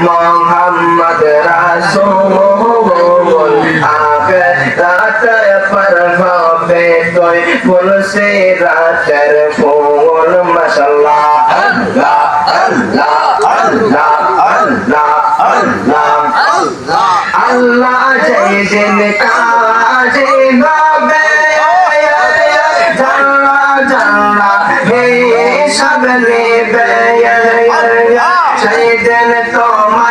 মোহাম্মদ রাসূল আখিরাতে হবে তুই ফুলসে রাতের ফুল মাশাআল্লাহ আল্লাহ আল্লাহ আল্লাহ আল্লাহ আল্লাহ আল্লাহ যেদিন কাজে হবে জাল্লা জাল্লা হে সব নেবে সেই দিন